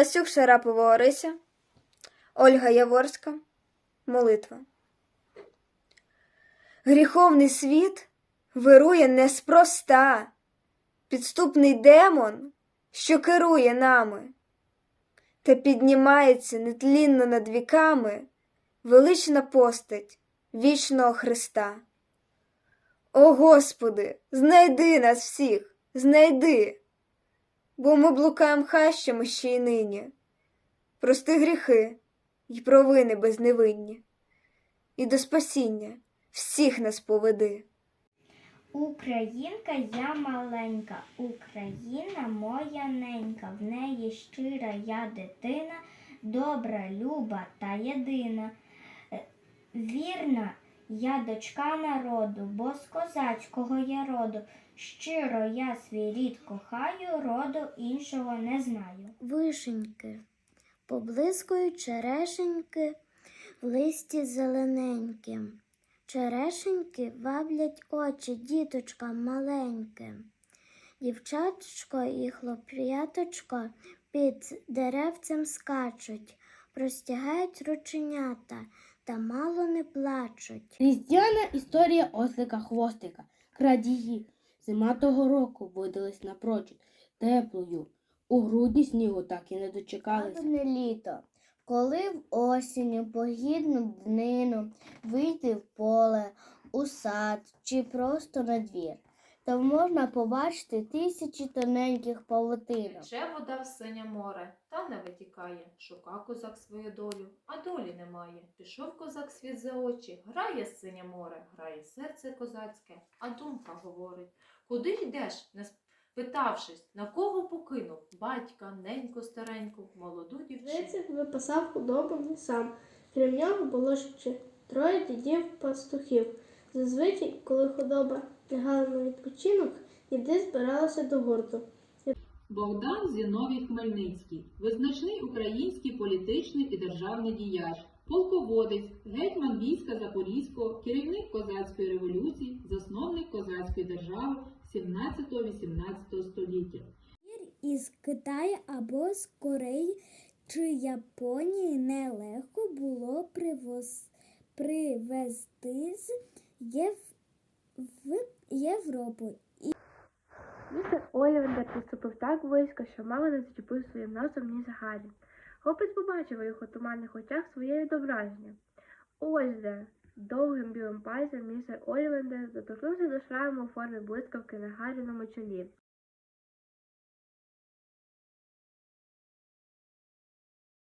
Власюк Шарапова Орися, Ольга Яворська, Молитва. Гріховний світ вирує неспроста, підступний демон, що керує нами, та піднімається нетлінно над віками велична постать вічного Христа. О Господи, знайди нас всіх, знайди, бо ми блукаєм хащами ще й нині. Прости гріхи й провини безневинні, і до спасіння всіх нас поведи. Українка я маленька, Україна моя ненька, в неї щира я дитина, добра, люба та єдина. Е, Вірна я дочка народу, бо з козацького я роду. Щиро я свій рід кохаю, роду іншого не знаю. Вишеньки, поблискують черешеньки в листі зелененьким. Черешеньки ваблять очі діточкам маленьким. Дівчаточко і хлоп'яточко під деревцем скачуть, простягають рученята та мало не плачуть. Різдвяна історія ослика хвостика. Крадії. Зима того року видалась напрочуд теплою. У грудні снігу так і не дочекалися. не літо, коли в осінню по гідну днину вийти в поле, у сад чи просто на двір, то можна побачити тисячі тоненьких павутинок. Тече вода в синє море, та не витікає. Шука козак свою долю, а долі немає. Пішов козак світ за очі, грає синє море, грає серце козацьке, а думка говорить. Куди йдеш, не спитавшись, на кого покинув? Батька, неньку стареньку, молоду дівчину. Вицик випасав худобу не сам. Крім нього було ще троє дідів пастухів. Зазвичай, коли худоба лягала на відпочинок, діди збиралися до гурту. Богдан Зіновій Хмельницький, визначний український політичний і державний діяч, полководець, гетьман війська Запорізького, керівник козацької революції, засновник козацької держави 17-18 століття. Із Китаю або з Кореї чи Японії нелегко було привоз... привезти з Єв... в Європу. Містер Олівендер поступив так близько, що мало не зачепив своїм носом ніж Гаррі. Хлопець побачив у його туманних очах своє відображення. Ось де. Довгим білим пальцем містер Олівендер доторкнувся до шраму у формі блискавки на Гарріному чолі.